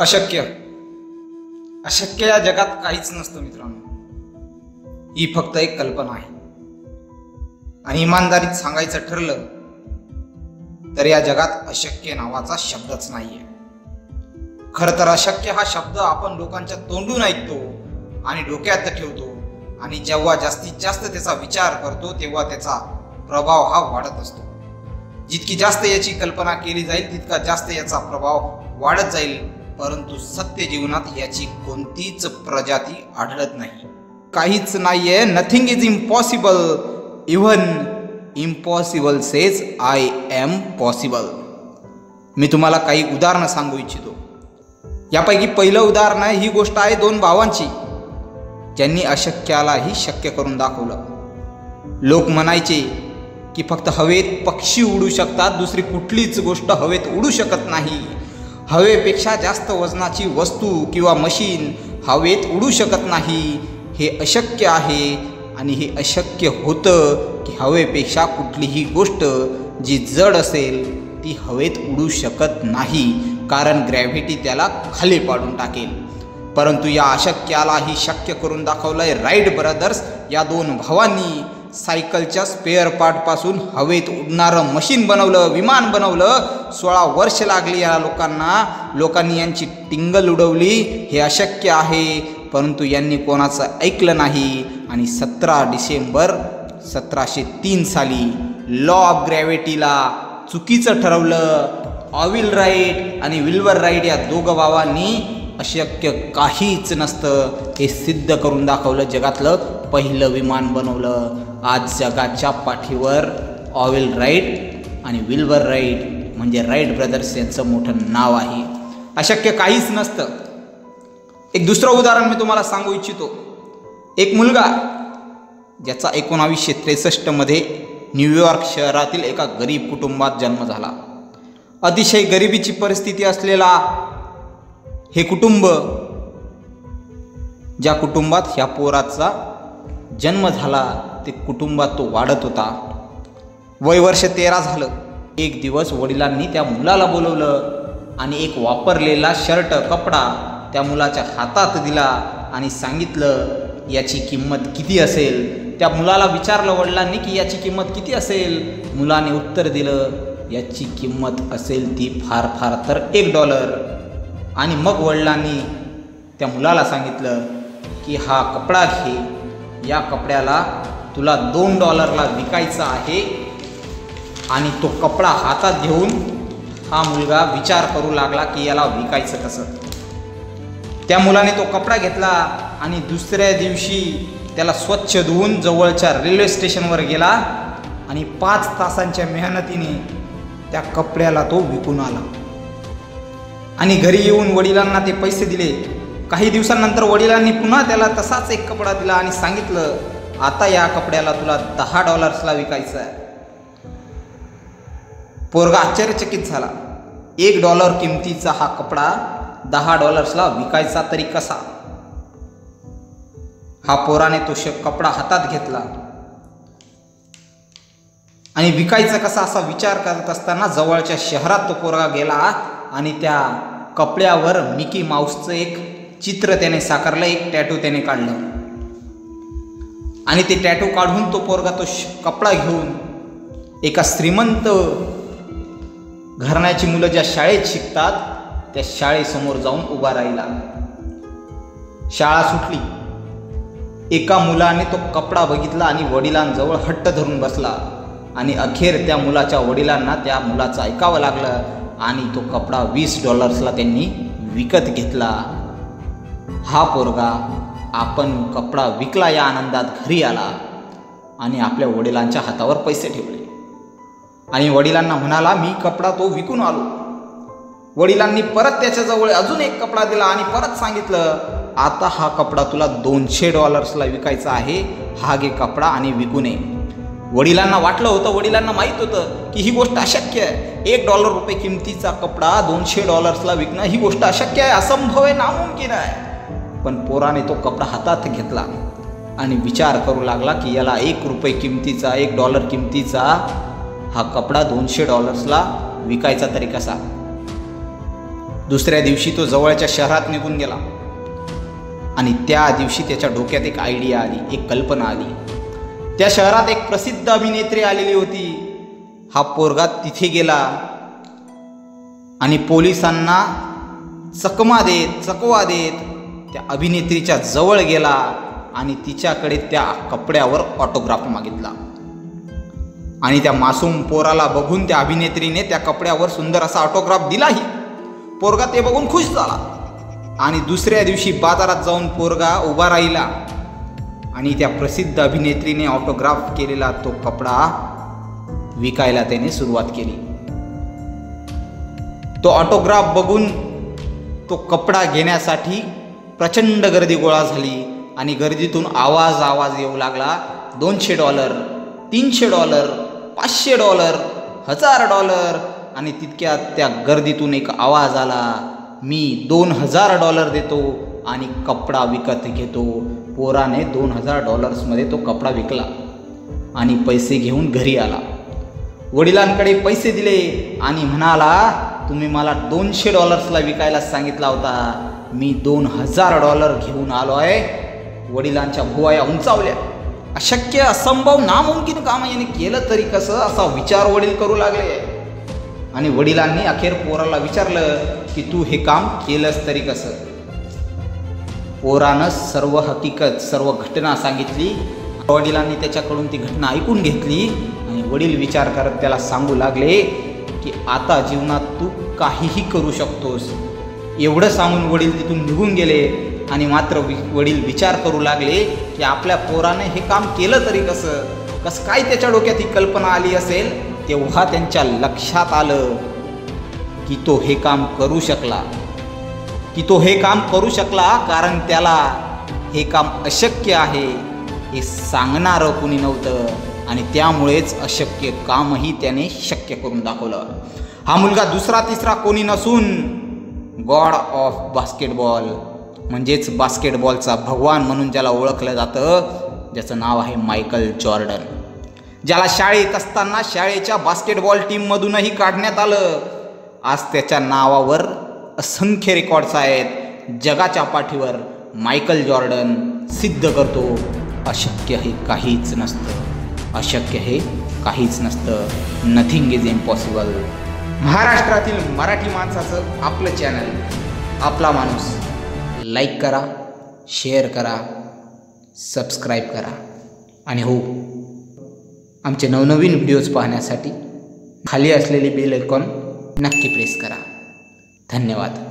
अशक्य. अशक्य या जगात काहीच नसतं मित्रांनो. ही फक्त एक कल्पना आहे. आणि इमानदारीत सांगायचं ठरलं तर या जगात अशक्य नावाचा शब्दच नाहीये. खरं तर अशक्य हा शब्द आपण लोकांच्या तोंडून ऐकतो आणि डोक्यात ठेवतो आणि जेव्हा जास्तीत जास्त त्याचा विचार करतो तेव्हा त्याचा प्रभाव हा वाढत असतो. जितकी जास्त याची कल्पना केली जाईल तितका जास्त याचा प्रभाव वाढत जाईल परंतु सत्य जीवनात याची कोणतीच प्रजाती आढळत नाही. काहीच नाहीये. Nothing is impossible even impossible says I am possible मी तुम्हाला काही उदाहरणं सांगू इच्छितो. यापैकी पहिलं उदाहरण आहे ही गोष्ट आहे दोन भावांची. ज्यांनी अशक्यालाही शक्य करून दाखवलं. लोक म्हणायचे की फक्त हवेत पक्षी उडू शकतात दुसरी कुठलीच गोष्ट हवेत उडू शकत नाही. हवेपेक्षा जास्त वजनाची वस्तू किंवा मशीन हवेत उडू शकत नाही. हे अशक्य आहे आणि हे अशक्य होतं की हवेपेक्षा कुठलीही गोष्ट जी जड असेल ती हवेत उडू शकत नाही. कारण ग्रॅव्हिटी त्याला खाली पाडून टाकेल. परंतु या अशक्यालाही शक्य करून दाखवलं आहे राईट ब्रदर्स या दोन भावांनी. सायकलच्या स्पेअर पार्टपासून हवेत उडणारं मशीन बनवलं विमान बनवलं सोळा वर्ष लागली या लोकांना. लोकांनी यांची टिंगल उडवली हे अशक्य आहे. परंतु यांनी कोणाचं ऐकलं नाही. आणि सतरा डिसेंबर सतराशे तीन साली लॉ ऑफ ग्रॅव्हिटीला चुकीचं ठरवलं. ऑविल राईट आणि विल्वर राईट या दोघं भावांनी अशक्य काहीच नसतं. हे सिद्ध करून दाखवलं जगातलं पहिलं विमान बनवलं. आज जगाच्या पाठीवर ऑविल राईट आणि विल्वर राईट म्हणजे राईट ब्रदर्स यांचं मोठं नाव आहे. अशक्य काहीच नसतं. एक दुसरं उदाहरण मी तुम्हाला सांगू इच्छितो. एक मुलगा ज्याचा एकोणावीसशे त्रेसष्टमध्ये न्यूयॉर्क शहरातील एका गरीब कुटुंबात जन्म झाला. अतिशय गरिबीची परिस्थिती असलेला हे कुटुंब ज्या कुटुंबात ह्या पोराचा जन्म झाला ते कुटुंबात तो वाढत होता. वय वर्ष तेरा झालं. एक दिवस वडिलांनी त्या मुलाला बोलवलं आणि एक वापरलेला शर्ट कपडा त्या मुलाच्या हातात दिला आणि सांगितलं याची किंमत किती असेल? त्या मुलाला विचारलं वडिलांनी की याची किंमत किती असेल? मुलाने उत्तर दिलं याची किंमत असेल ती फार फार तर एक डॉलर. आणि मग वडिलांनी त्या मुलाला सांगितलं की हा कपडा घे. या कपड्याला तुला दोन डॉलरला विकायचा आहे आणि तो कपडा हातात घेऊन हा मुलगा विचार करू लागला की याला विकायचं कसं. त्या मुलाने तो कपडा घेतला आणि दुसऱ्या दिवशी त्याला स्वच्छ धुवून जवळच्या रेल्वे स्टेशनवर गेला आणि पाच तासांच्या मेहनतीने त्या कपड्याला तो विकून आला. आणि घरी येऊन वडिलांना ते पैसे दिले. काही दिवसांनंतर वडिलांनी पुन्हा त्याला तसाच एक कपडा दिला आणि सांगितलं आता या कपड्याला तुला दहा डॉलर्सला विकायचं आहे पोरगा आश्चर्यचकित झाला. एक डॉलर किमतीचा हा कपडा दहा डॉलर्सला विकायचा तरी कसा? हा पोराने तो श कपडा हातात घेतला. आणि विकायचा कसा असा विचार करत असताना जवळच्या शहरात तो पोरगा गेला आणि त्या कपड्यावर मिकी माऊसचं एक चित्र त्याने साकारलं एक टॅटू त्याने काढलं. आणि ते टॅटू काढून तो पोरगा तो कपडा घेऊन एका श्रीमंत घराण्याची मुलं ज्या शाळेत शिकतात त्या शाळेसमोर जाऊन उभा राहिला. शाळा सुटली. एका मुलाने तो कपडा बघितला आणि वडिलांजवळ हट्ट धरून बसला आणि अखेर त्या मुलाच्या वडिलांना त्या मुलाचं ऐकावं लागलं आणि तो कपडा वीस डॉलर्सला त्यांनी विकत घेतला. हा पोरगा आपण कपडा विकला या आनंदात घरी आला आणि आपल्या वडिलांच्या हातावर पैसे ठेवले. आणि वडिलांना म्हणाला मी कपडा तो विकून आलो. वडिलांनी परत त्याच्याजवळ अजून एक कपडा दिला आणि परत सांगितलं आता हा कपडा तुला दोनशे डॉलर्सला विकायचा आहे. हा घे कपडा आणि विकू नये. वडिलांना वाटलं होतं वडिलांना माहीत होतं की ही गोष्ट अशक्य आहे. एक डॉलर रुपये किमतीचा कपडा दोनशे डॉलर्सला विकणं ही गोष्ट अशक्य आहे असंभव आहे नामुमकिन आहे. पण पोराने तो कपडा हातात घेतला आणि विचार करू लागला की याला एक रुपये किमतीचा एक डॉलर किमतीचा हा कपडा दोनशे डॉलर्सला विकायचा तरी कसा? दुसऱ्या दिवशी तो जवळच्या शहरात निघून गेला. आणि त्या दिवशी त्याच्या डोक्यात एक आयडिया आली एक कल्पना आली. त्या शहरात एक प्रसिद्ध अभिनेत्री आलेली होती. हा पोरगा तिथे गेला आणि पोलिसांना चकमा देत चकवा देत त्या अभिनेत्रीच्या जवळ गेला आणि तिच्याकडे त्या कपड्यावर ऑटोग्राफ मागितला. आणि त्या मासूम पोराला बघून त्या अभिनेत्रीने त्या कपड्यावर सुंदर असा ऑटोग्राफ दिलाही. पोरगा ते बघून खुश झाला. आणि दुसऱ्या दिवशी बाजारात जाऊन पोरगा उभा राहिला. आणि त्या प्रसिद्ध अभिनेत्रीने ऑटोग्राफ केलेला तो कपडा विकायला त्याने सुरुवात केली. तो ऑटोग्राफ बघून तो कपडा घेण्यासाठी प्रचंड गर्दी गोळा झाली आणि गर्दीतून आवाज आवाज येऊ लागला. दोनशे डॉलर तीनशे डॉलर पाचशे डॉलर हजार डॉलर आणि तितक्यात त्या गर्दीतून एक आवाज आला. मी दोन हजार डॉलर देतो आणि कपडा विकत घेतो. पोराने दोन हजार डॉलर्समध्ये तो कपडा विकला आणि पैसे घेऊन घरी आला. वडिलांकडे पैसे दिले आणि म्हणाला तुम्ही मला दोनशे डॉलर्सला विकायला सांगितला होता. मी दोन हजार डॉलर घेऊन आलो आहे वडिलांच्या भुवाया उंचावल्या. अशक्य असंभव नामुमकिन काम याने केलं तरी कसं असा विचार वडील करू लागले. आणि वडिलांनी अखेर पोराला विचारलं की तू हे काम केलंस तरी कसं? पोरानं सर्व हकीकत सर्व घटना सांगितली. वडिलांनी त्याच्याकडून ती घटना ऐकून घेतली आणि वडील विचार करत त्याला सांगू लागले की आता जीवनात तू काहीही करू शकतोस. एवढं सांगून वडील तिथून निघून गेले आणि मात्र वडील विचार करू लागले की आपल्या पोराने हे काम केलं तरी कसं? कसं काय त्याच्या डोक्यात ही कल्पना आली असेल? तेव्हा त्यांच्या लक्षात आलं की तो हे काम करू शकला. की तो हे काम करू शकला कारण त्याला हे काम अशक्य आहे हे सांगणारं कुणी नव्हतं आणि त्यामुळेच अशक्य कामही त्याने शक्य करून दाखवलं. हा मुलगा दुसरा तिसरा कोणी नसून गॉड ऑफ बास्केटबॉल. म्हणजेच बास्केटबॉलचा भगवान म्हणून ज्याला ओळखलं जातं ज्याचं नाव आहे मायकल जॉर्डन. ज्याला शाळेत असताना शाळेच्या बास्केटबॉल टीममधूनही काढण्यात आलं. आज त्याच्या नावावर असंख्य रेकॉर्ड्स आहेत. जगाच्या पाठीवर मायकल जॉर्डन सिद्ध करतो अशक्य हे काहीच नसतं. अशक्य हे काहीच नसतं. नथिंग इज इम्पॉसिबल महाराष्ट्रातील मराठी माणसाचं आपलं चॅनल आपला माणूस. लाईक करा शेअर करा सबस्क्राईब करा. आणि हो आमचे नवनवीन व्हिडिओज पाहण्यासाठी खाली असलेली बेल आयकॉन नक्की प्रेस करा. धन्यवाद.